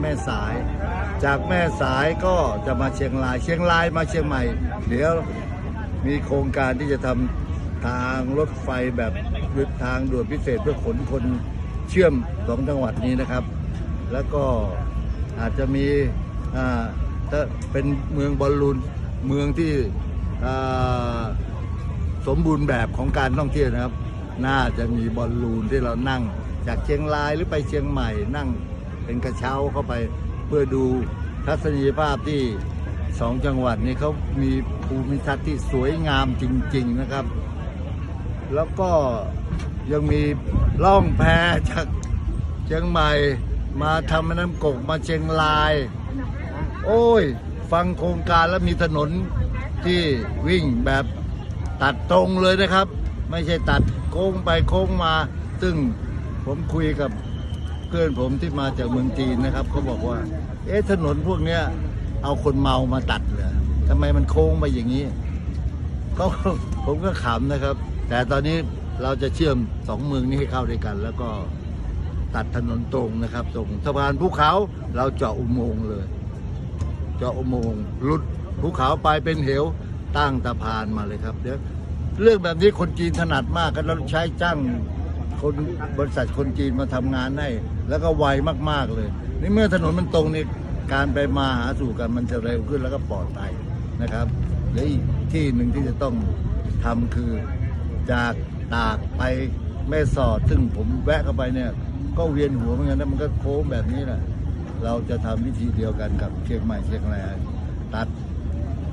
แม่สาย จากแม่สายก็จะมาเชียงราย เชียงรายมาเชียงใหม่ เดี๋ยวมีโครงการที่จะทำทางรถไฟแบบทางด่วนพิเศษเพื่อขนคนเชื่อมสองจังหวัดนี้นะครับ แล้วก็อาจจะมีถ้าเป็นเมืองบอลลูนเมืองที่สมบูรณ์แบบของการท่องเที่ยวนะครับ น่าจะมีบอลลูนที่เรานั่ง จากเชียงรายหรือไปเชียงใหม่นั่ง เป็นกระเช้าเข้าไปเพื่อดูทัศนียภาพที่สองจังหวัดนี้เขามีภูมิทัศน์ที่สวยงามจริง ๆนะครับ แล้วก็ยังมีล่องแพจากเชียงใหม่มาทำน้ำกกมาเชียงราย โอ้ย ฟังโครงการแล้วมีถนนที่วิ่งแบบตัดตรงเลยนะครับ ไม่ใช่ตัดโค้งไปโค้งมา ซึ่งผมคุยกับ เพื่อนผมที่มาจากเมืองจีนนะครับเขาบอกว่า เอ๊ะถนนพวกเนี้ยเอาคนเมามาตัดเหรอทำไมมันโค้งไปอย่างนี้ก็ผมก็ขำนะครับ แต่ตอนนี้เราจะเชื่อมสองเมืองนี้ให้เข้าด้วยกัน แล้วก็ตัดถนนตรงนะครับ ตรงสะพานภูเขาเราเจาะอุโมงค์เลย เจาะอุโมงค์ลุดภูเขาไปเป็นเหวตั้งตะพานมาเลยครับเดี๋ยวเรื่องแบบนี้คนจีนถนัดมากกันเราใช้จ้าง คนบริษัทคนจีนมาทำงานให้ แล้วก็ไวมากๆเลย นี่เมื่อถนนมันตรงนี่การไปมาหาสู่กันมันจะเร็วขึ้นแล้วก็ปลอดภัยนะครับเดี๋ยวอีกที่หนึ่งที่จะต้องทำคือจากตากไปแม่สอด ซึ่งผมแวะเข้าไปเนี่ย ก็เวียนหัวเหมือนกันนะมันก็โค้งแบบนี้แหละเราจะทำวิธีเดียวกันกับเชียงใหม่เชียงรายตัด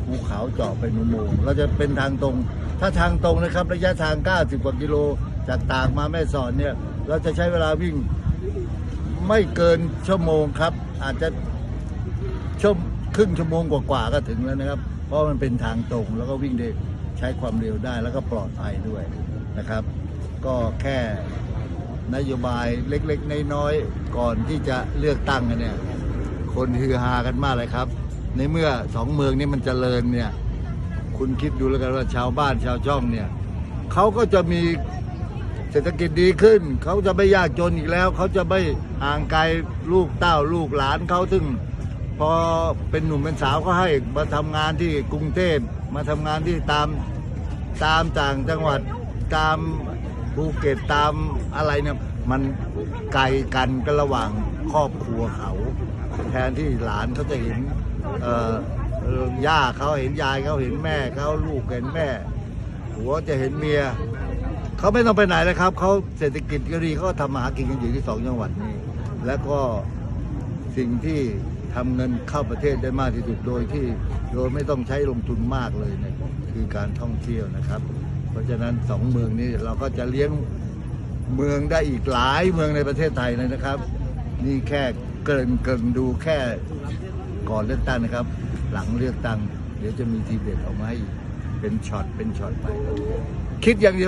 ภูเขาเจาะเป็นอุโมงค์เราจะเป็นทางตรง ถ้าทางตรงนะครับ ระยะทาง 90 กว่ากิโล จากตากมาแม่สอดเนี่ย เราจะใช้เวลาวิ่งไม่เกินชั่วโมงครับ อาจจะชั่วครึ่งชั่วโมงกว่าๆก็ถึงแล้วนะครับ เพราะมันเป็นทางตรงแล้วก็วิ่งได้ใช้ความเร็วได้แล้วก็ปลอดภัยด้วยนะครับ ก็แค่นโยบายเล็กๆ น้อยๆ ก่อนที่จะเลือกตั้งกันเนี่ย คนฮือฮากันมากเลยครับ ในเมื่อสองเมืองนี้มันเจริญเนี่ย คุณคิดดูแล้วกันว่าชาวบ้านชาวช่องเนี่ยเขาก็จะมี ศรษฐกิจดีขึ้น เขาจะไม่ยากจนอีกแล้ว เขาจะไม่ห่างไกลลูกเต้าลูกหลานเขาถึงพอเป็นหนุ่มเป็นสาวก็ให้มาทำงานที่กรุงเทพมาทำงานที่ตามตามต่างจังหวัดตามภูเก็ตตามอะไรเนี่ยมันไกลกันก็ระหว่างครอบครัวเขา แทนที่หลานเขาจะเห็นเอ่อเอ่อย่าเขาเห็นยายเขาเห็นแม่เขาลูกเห็นแม่ ผัวจะเห็นเมีย เขาไม่ต้องไปไหนเลยครับเขาเศรษฐกิจก็ดีเขาก็ทำมาหากินกันอยู่ที่สองจังหวัดนี้ แล้วก็สิ่งที่ทำเงินเข้าประเทศได้มากที่สุดโดยที่โดยไม่ต้องใช้ลงทุนมากเลยเนี่ยคือการท่องเที่ยวนะครับ เพราะฉะนั้นสองเมืองนี้เราก็จะเลี้ยงเมืองได้อีกหลายเมืองในประเทศไทยเลยนะครับ นี่แค่เกรินเกรินดูแค่ก่อนเลือกตั้งนะครับ หลังเลือกตั้งเดี๋ยวจะมีทีเด็ดออกมาให้เป็นช็อตเป็นช็อตไป คิดอย่างเดียว